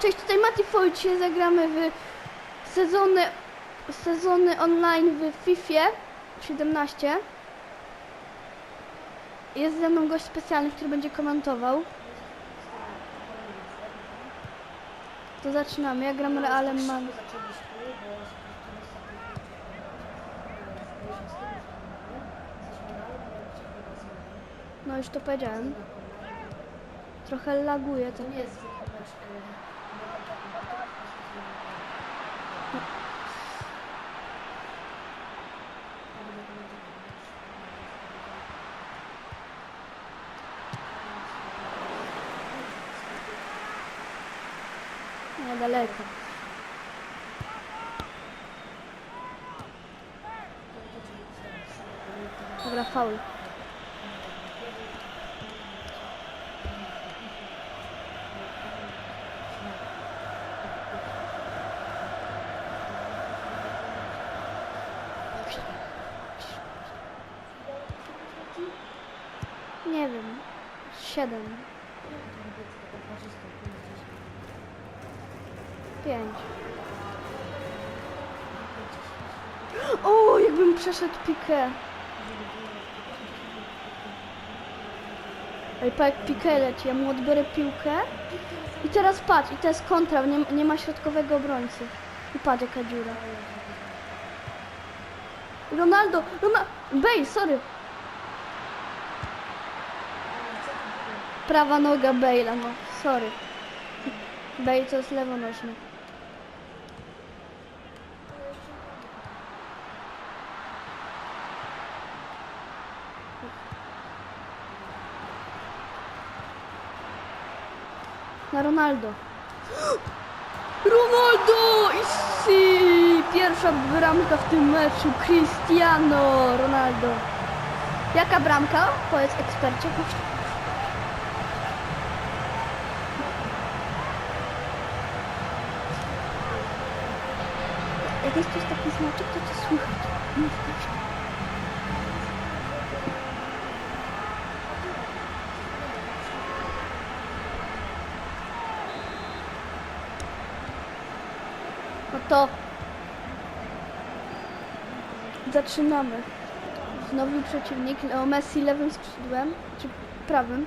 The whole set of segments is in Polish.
Cześć, tutaj Mati Foy, dzisiaj zagramy w sezony, sezony online w FIFA 17. Jest ze mną gość specjalny, który będzie komentował. To zaczynamy. Ja gram Realem Man. No już to powiedziałem. Trochę laguje to. nie jest Niedaleko. Dobra, faul. Nie wiem. Siedem. Pięć. O, jakbym przeszedł pikę. Ej, pa jak pikę leci, ja mu odbiorę piłkę. I teraz patrz, i to jest kontra, nie, nie ma środkowego obrońcy. I patrz jaka dziura. Ronaldo, Ronaldo, Bale, sorry. Prawa noga Bale'a, no, sorry. Bale to jest lewonożny. Na Ronaldo. Ronaldo! I si! Pierwsza bramka w tym meczu. Cristiano Ronaldo. Jaka bramka? Powiedz ekspercie. Jak jest coś taki znaczek, to cię słychać. Mów głośno. No to zaczynamy. Znowu przeciwnik, Leo Messi lewym skrzydłem, czy prawym.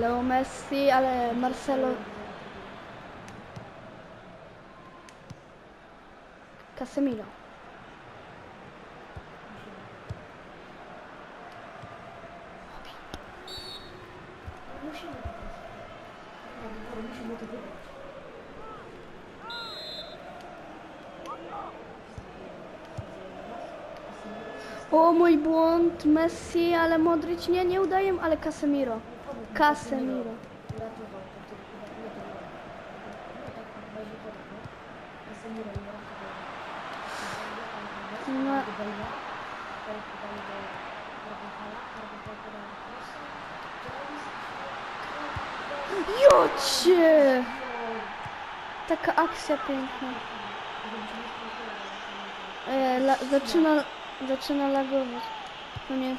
Leo Messi, ale Marcelo Casemiro. Musimy po prostu. No, musimy to wygrać. O mój błąd, Messi, ale Modric nie, nie udaje, ale Casemiro. Casemiro. No. Jocie! Taka akcja piękna. E, la, zaczyna, zaczyna lagować. No nie.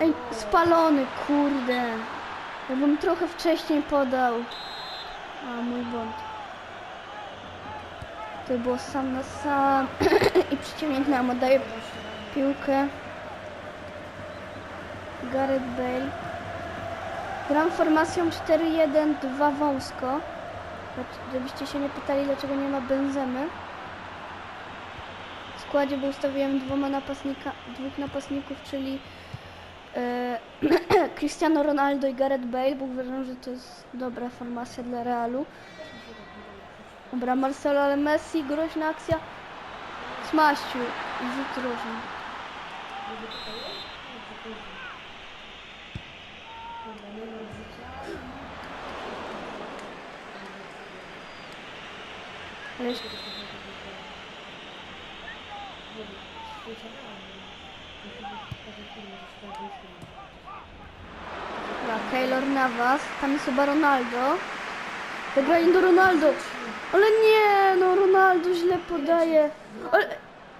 Ej, spalony, kurde. Ja bym trochę wcześniej podał. A, mój błąd. To było sam na sam. I przeciwnik nam oddaje piłkę. Gareth Bale. Gram formacją 4-1-2 wąsko. Żebyście się nie pytali, dlaczego nie ma Benzemy. W składzie, bo ustawiłem dwoma napastnika, dwóch napastników, czyli e, Cristiano Ronaldo i Gareth Bale, bo uważam, że to jest dobra formacja dla Realu. Dobra, Marcelo, ale Messi, groźna akcja. Smaściu rzut rożny. Dobra, nie. Jeszcze- Dobra, Keylor Navas, tam jest chyba Ronaldo. Wygrali do Ronaldo. Ale nie, no Ronaldo źle podaje. Ale,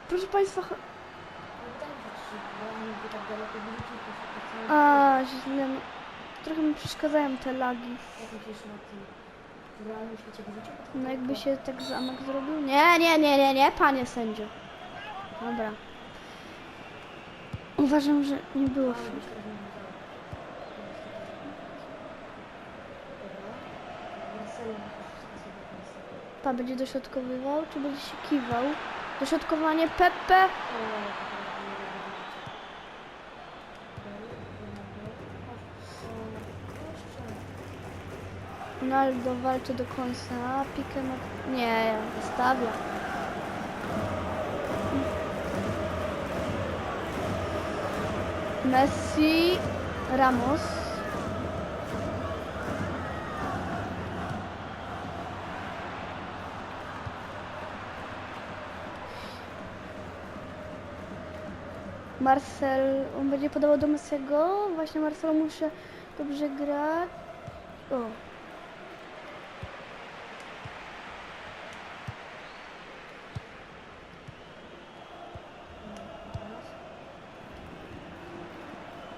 proszę Państwa, a źle. no, Trochę mi przeszkadzają te lagi. W realnym świecie w życiu? Bo to No jakby się tak zamek zrobił. Nie, nie, nie, nie, nie, panie sędzio. Dobra. Uważam, że nie było. Ale f- byś teraz nie wiedział. Dobra. Marcelo musisz wszystko sobie napisać. Pa będzie dośrodkowywał, czy będzie się kiwał? Dośrodkowanie Pepe. Ronaldo walczy do końca. Pique ma... Nie, wystawia. Messi, Ramos. Marcel, on będzie podawał do Messiego. Właśnie Marcelo muszę dobrze grać. O,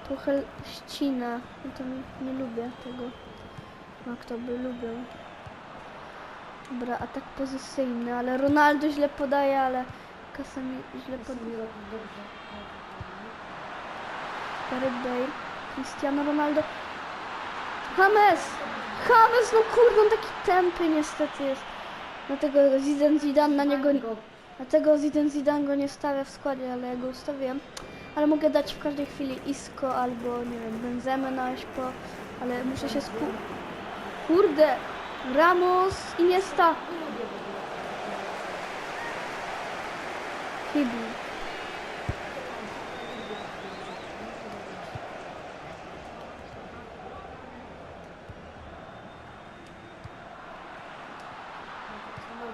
trochę ścina. No to nie, nie lubię tego. No kto by lubił. Dobra, atak pozycyjny, ale Ronaldo źle podaje, ale Kasami źle podaje. Gareth Bale, Cristiano Ronaldo. James! James, no kurde, on taki tępy niestety jest. Dlatego Zidane Zidane na niego... Go Dlatego Zidane Zidane go nie stawia w składzie, ale ja go ustawiłem. Ale mogę dać w każdej chwili Isco albo, nie wiem, Benzemę na Ośpo, ale muszę się sku... Kurde! Ramos,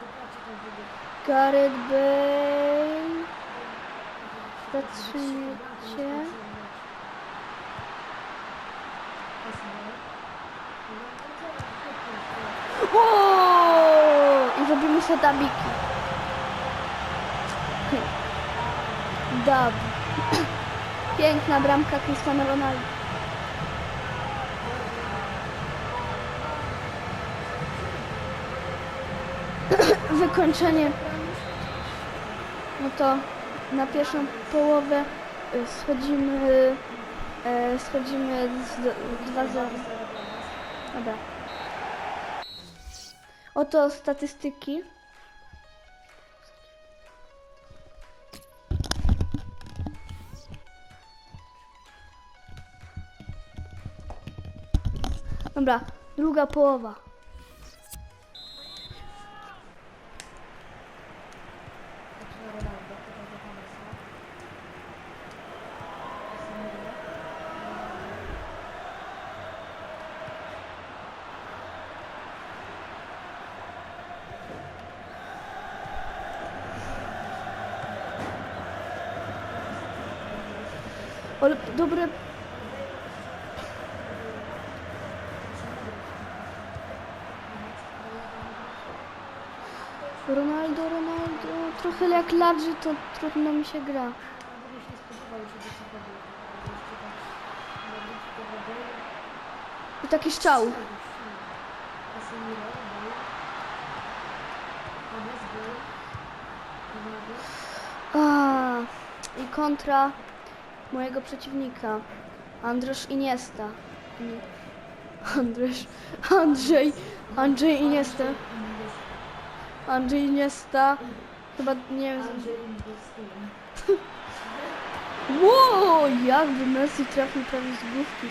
płaci ten wybieg. Gareth Bale. Zatrzymajcie. O! I robimy sobie dabiki. Dab. Piękna bramka Cristiano Ronaldo. Wykończenie. No to na pierwszą połowę y, schodzimy, e, schodzimy z do- 2-0. Dobra. Oto statystyki. Dobra, druga połowa. Zaczyna Ronaldo, teraz do Hamesa. Casemiro. Ronaldo. Ale dobre. Ronaldo, Ronaldo. Trochę jak ladży, to trudno mi się gra. I taki. Ronaldo. A, I kontra mojego przeciwnika. Andrzej Iniesta. Nie. Andrzej. Andrzej. Andrzej Iniesta. Andrzej Iniesta. Chyba nie wiem. Wow, jakby Messi trafił prawie z główki.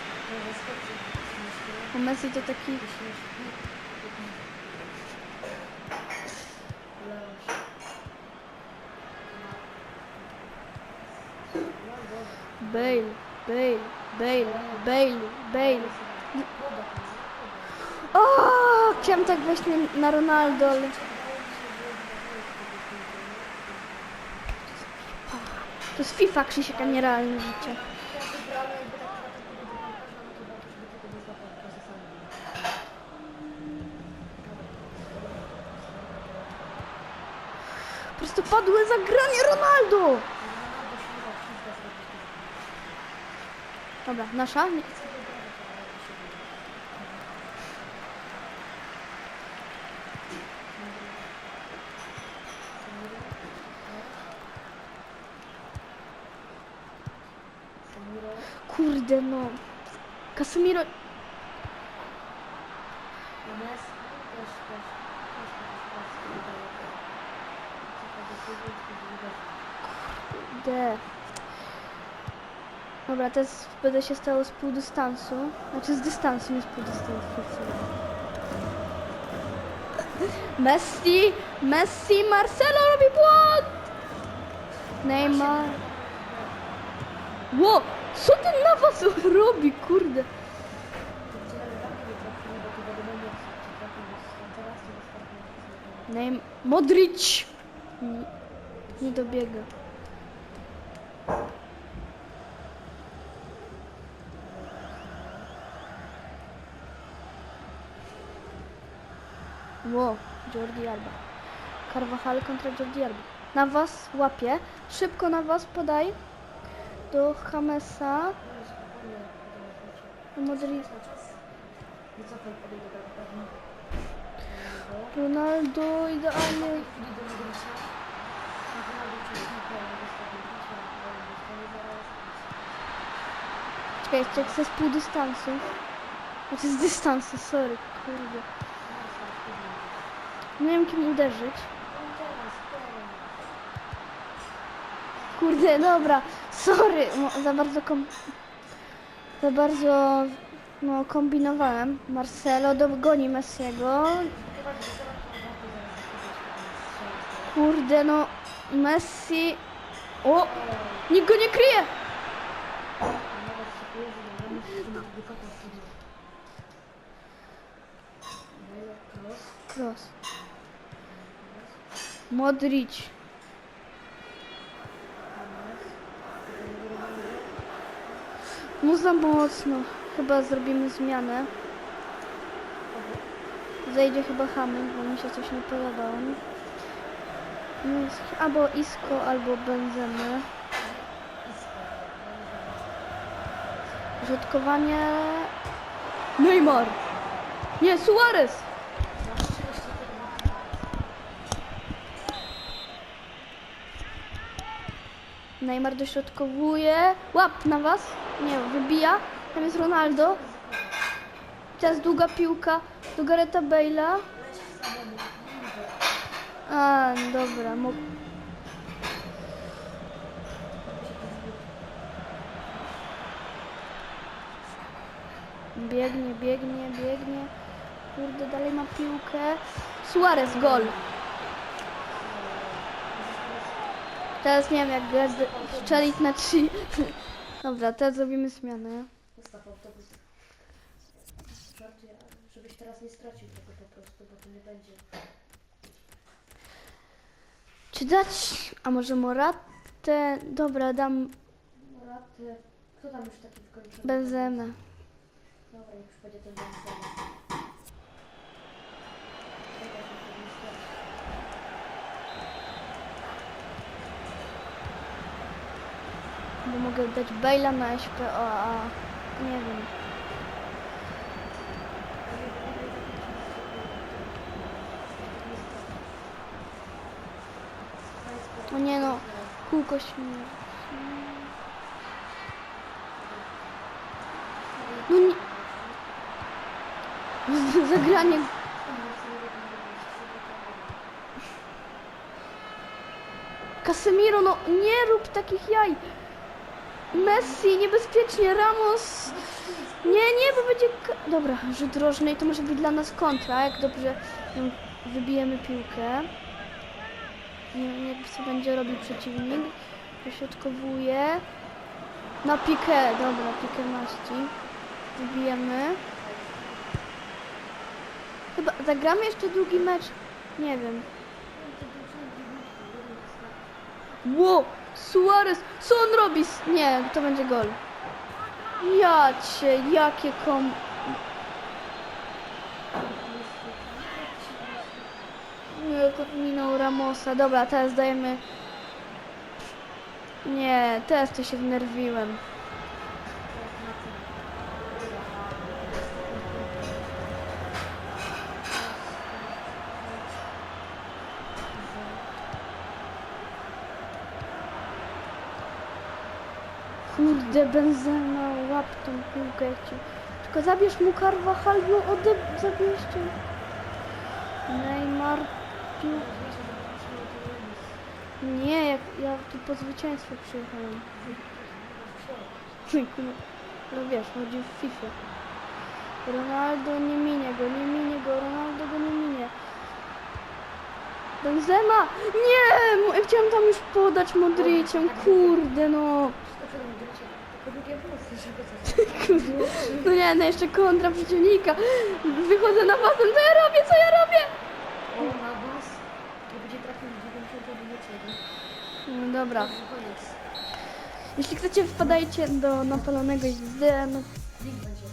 Bo Messi to taki. Bale, Bale, Bale, Bale, Bale. O, chciałem tak na- na Ronaldo, ale... To jest FIFA, Krzysiek, a nie realne życie. Po prostu padłe zagranie Ronaldo! Dobra, nasza? Nie. Kurde, no. Casemiro... Na mes też, też, też, też pracę wydaje. Co do tyłu, to uderzy. Kurde. Dobra, teraz będę się stało z pół dystansu. Znaczy z dystansu, nie z pół dystansu. Messi! Messi! Marcelo robi błąd! Neymar. Ło! Co ten nawas robi, kurde? Neym... Modric! Nie dobiega. Ło, Jordi Alba. Carvajal kontra Jordi Alba. Na was łapie. Szybko na was podaj. Do do pewno. Ronaldo idealnie. Czekaj, jak chcę z pół dystansu. Znaczy z dystansu, sorry, kurde. Nie wiem kim uderzyć. Kurde, dobra, sorry, mo- za bardzo kom... za bardzo no, kombinowałem. Marcelo dogoni Messiego. Kurde, no Messi... O! Nikt go nie kryje! Nawet szykuje, że mamy z tym wykopał sobie. Byle, cross. Cross. Modric. No mocno. Chyba zrobimy zmianę. Zejdzie chyba Hamy, bo mi się coś nie podobało. No albo Isco, albo Benzemy. Rzutkowanie... Neymar! Nie, Suarez! Neymar dośrodkowuje. Łap na was. Nie, wybija. Tam jest Ronaldo. Teraz długa piłka do Gareta Bale'a. A, dobra. Mo- biegnie, biegnie, biegnie. Kurde, dalej ma piłkę. Suarez, gol. Teraz nie wiem, jak zd- strzelić na trzy. Dobra, teraz zrobimy zmianę. Postaw autobus. Żartuję, żebyś teraz nie stracił tego po prostu, bo to nie będzie. Czy dać... A może Moratę? Dobra, dam raty. Kto tam już taki wykończony? Benzemę. Dobra, już będzie ten Benzema. Dobra, to powinien stracić. Bo mogę dać Bale'a na SPO, a... Nie wiem. O nie no, kółko śmierci. No nie... Zagranie... Casemiro, no nie rób takich jaj. Messi, niebezpiecznie, Ramos. Nie, nie, bo będzie... Dobra, rzut rożny i to może być dla nas kontra, jak dobrze ją wybijemy piłkę. Nie wiem, jak co będzie robił przeciwnik. Dośrodkowuje. Na pikę, dobra, pikę maści. Wybijemy. Chyba zagramy jeszcze drugi mecz. Nie wiem. Ło! Suarez! Co on robi? Nie, to będzie gol. Ja cię, jakie kom... Jak minął Ramosa. Dobra, teraz dajemy... Nie, teraz to się wnerwiłem. Kurde, Benzema łap tą piłkę, ci... Tylko zabierz mu Carvajal, ją ode... zabierzcie. Neymar, pił... Nie, ja tu po zwycięstwo przyjechałem. No wiesz, chodzi w FIFA. Ronaldo nie minie go, nie minie go, Ronaldo go nie minie. Benzema! Nie! Chciałem tam już podać Modriciem, kurde no. Tylko drugie włosy, żeby coś. No nie, no jeszcze kontra przeciwnika. Wychodzę na basen, co ja robię, co ja robię? O, na was. I będzie trafił w 90 minucie. nie? No dobra. Koniec. Jeśli chcecie, wpadajcie do napalonego XD. No, Link będzie.